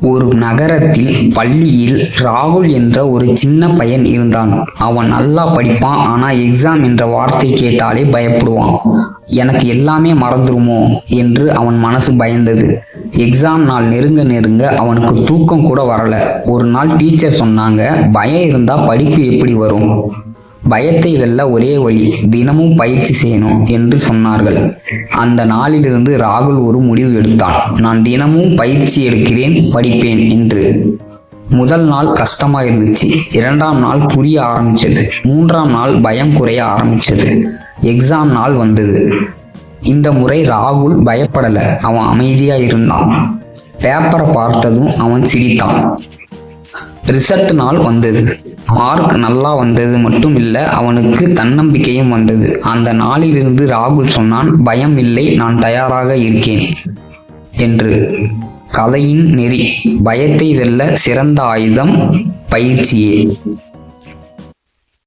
ஒரு நகரத்தில் பள்ளியில் ராகுல் என்ற ஒரு சின்ன பையன் இருந்தான். அவன் நல்லா படிப்பான் ஆனா எக்ஸாம் என்ற வார்த்தை கேட்டாலே பயப்படுவான். எனக்கு எல்லாமே மறந்துருமோ? என்று அவன் மனசு பயந்தது. எக்ஸாம் நாள் நெருங்க நெருங்க அவனுக்கு தூக்கம் கூட வரல. ஒரு நாள் டீச்சர் சொன்னாங்க பயம் இருந்தா படிப்பு எப்படி வரும்? பயத்தை வெல்ல ஒரே வழி தினமும் பயிற்சி செய்யணும் என்று சொன்னார்கள். அந்த நாளிலிருந்து ராகுல் ஒரு முடிவு எடுத்தான். நான் தினமும் பயிற்சி எடுக்கிறேன் படிப்பேன் என்று. முதல் நாள் கஷ்டமா இருந்துச்சு. இரண்டாம் நாள் புரிய ஆரம்பிச்சது. மூன்றாம் நாள் பயம் குறைய ஆரம்பிச்சது. எக்ஸாம் நாள் வந்தது. இந்த முறை ராகுல் பயப்படலை. அவன் அமைதியாக இருந்தான். பேப்பரை பார்த்ததும் அவன் சிரித்தான். ரிசல்ட் நாள் வந்தது. மார்க் நல்லா வந்தது மட்டும் இல்லை அவனுக்கு தன்னம்பிக்கையும் வந்தது. அந்த நாளிலிருந்து ராகுல் சொன்னான் பயம் இல்லை நான் தயாராக இருக்கேன் என்று. கதையின் நெறி பயத்தை வெல்ல சிறந்த ஆயுதம் பயிற்சியே.